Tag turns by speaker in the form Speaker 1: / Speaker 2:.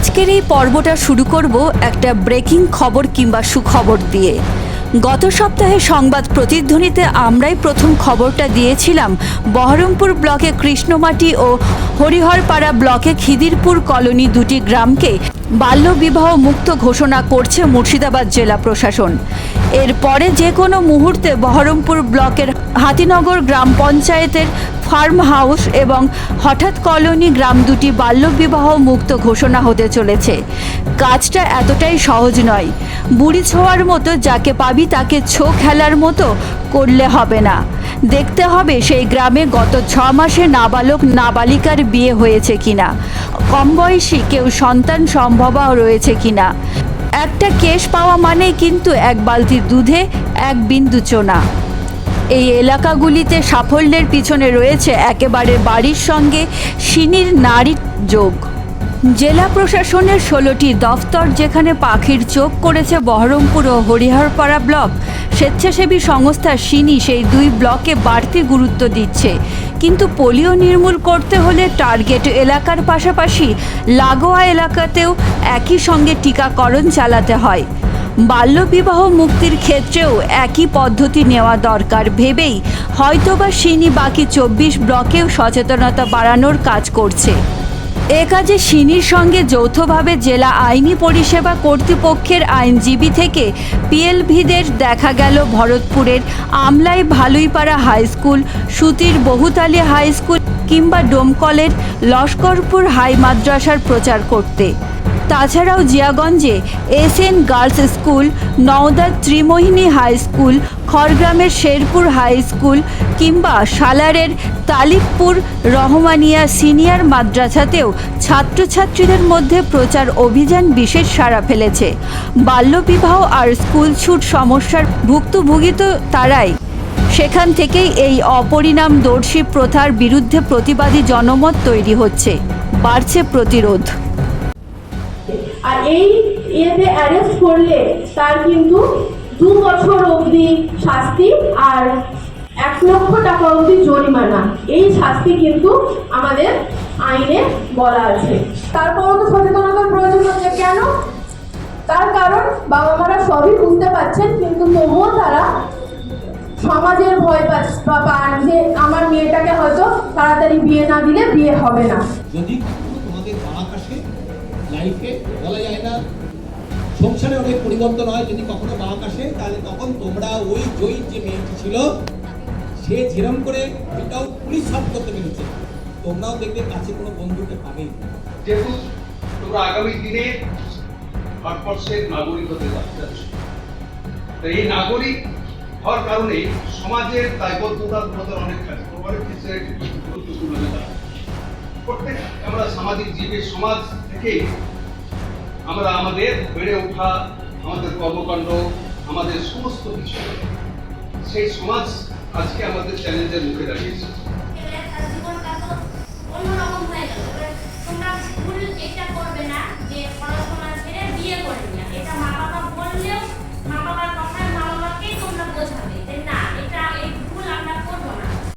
Speaker 1: আজকের এই পর্বটা শুরু করব একটা ব্রেকিং খবর কিংবা সুখবর দিয়ে। গত সপ্তাহে সংবাদ প্রতিধ্বনিতে আমরাই প্রথম খবরটা দিয়েছিলাম। বহরমপুর ব্লকে কৃষ্ণমাটি ও হরিহরপাড়া ব্লকে খিদিরপুর কলোনি দুটি গ্রামকে বাল্যবিবাহ মুক্ত ঘোষণা করছে মুর্শিদাবাদ জেলা প্রশাসন। এরপরে যে কোনো মুহূর্তে বহরমপুর ব্লকের হাতিনগর গ্রাম পঞ্চায়েতের ফার্ম হাউস এবং হঠাৎ কলোনি গ্রাম দুটি বাল্যবিবাহ মুক্ত ঘোষণা হতে চলেছে। কাজটা এতটাই সহজ নয়। বুড়ি ছোঁয়ার মতো যাকে পাবি তাকে ছো খেলার মতো করলে হবে না। দেখতে হবে সেই গ্রামে গত ছ মাসে নাবালক নাবালিকার বিয়ে হয়েছে কিনা। কম বয়সী কেউ সন্তান সম্ভবা রয়েছে কিনা। একটা কেশ পাওয়া মানে কিন্তু এক বালতি দুধে এক বিন্দু চোনা। এই এলাকাগুলিতে সাফল্যের পিছনে রয়েছে একেবারে বাড়ির সঙ্গে সিনির নারীর যোগ। জেলা প্রশাসনের ষোলোটি দফতর যেখানে পাখির চোখ করেছে বহরমপুর ও হরিহরপাড়া ব্লক, স্বেচ্ছাসেবী সংস্থা সিনি সেই দুই ব্লকে বাড়তি গুরুত্ব দিচ্ছে। কিন্তু পোলিও নির্মূল করতে হলে টার্গেট এলাকার পাশাপাশি লাগোয়া এলাকাতেও একই সঙ্গে টিকাকরণ চালাতে হয়। বাল্যবিবাহ মুক্তির ক্ষেত্রেও একই পদ্ধতি নেওয়া দরকার ভেবেই হয়তোবা সিনি বাকি চব্বিশ ব্লকেও সচেতনতা বাড়ানোর কাজ করছে। এ কাজে সিনির সঙ্গে যৌথভাবে জেলা আইনি পরিষেবা কর্তৃপক্ষের আইনজীবী থেকে পিএলভিদের দেখা গেল ভরতপুরের আমলাই ভালুইপাড়া হাই স্কুল, সুতির বহুতালী হাই স্কুল কিংবা ডোমকলের লস্করপুর হাই মাদ্রাসার প্রচার করতে। তাছাড়াও জিয়াগঞ্জে এস এন গার্লস স্কুল, নওদার ত্রিমোহিনী হাই স্কুল, খড়গ্রামের শেরপুর হাই স্কুল কিংবা সালারের তালিকপুর রহমানিয়া সিনিয়র মাদ্রাসাতেও ছাত্রছাত্রীদের মধ্যে প্রচার অভিযান বিশেষ সাড়া ফেলেছে। বাল্যবিবাহ আর স্কুল ছুট সমস্যার ভুক্তভোগী তো তারাই। সেখান থেকেই এই অপরিণামদর্শী প্রথার বিরুদ্ধে প্রতিবাদী জনমত তৈরি হচ্ছে। বাড়ছে প্রতিরোধ।
Speaker 2: আর এই ইয়েতে অ্যারেস্ট করলে তার কিন্তু দু বছর অবধি শাস্তি আর এক লক্ষ টাকা অবধি জরিমানা। এই শাস্তি কিন্তু আমাদের আইনে বলা আছে। তারপরও তো সচেতনতার প্রয়োজন হচ্ছে কেন? তার কারণ বাবা মারা সবই বুঝতে পারছেন কিন্তু তবুও তারা সমাজের ভয় পাচ্ছে বা পান যে আমার মেয়েটাকে হয়তো তাড়াতাড়ি বিয়ে না দিলে বিয়ে হবে না।
Speaker 3: যদি লাইফে বলা যায় না। সংসারে অনেক পরিবর্তন হয়, যদি কখনো বাঁক আসে, তাহলে তখন তোমরা ওই জয়ী যে মেয়েটি ছিল, সে যেরম করে এটাও পুলিশ সব করতে পেরেছে। তোমরাও দেখবে কাছে কোনো বন্ধুকে পাবে।
Speaker 4: যেহেতু তোমরা আগামী দিনে ভারতবর্ষের নাগরিক হতে যাচ্ছ। এই নাগরিক হওয়ার কারণে সমাজের দায়বদ্ধতার মধ্যে অনেক কাজ। প্রত্যেক, আমরা সামাজিক জীবের সমাজ ঠিক আমরা আমাদের বেড়ে ওঠা আমাদের কর্মকাণ্ড, আমাদের সমস্ত কিছু, সেই সমাজ আজকে আমাদের চ্যালেঞ্জের মুখে দাঁড়িয়েছে অন্যরকম হয়ে গেল। তোমরা ভুল করবে না।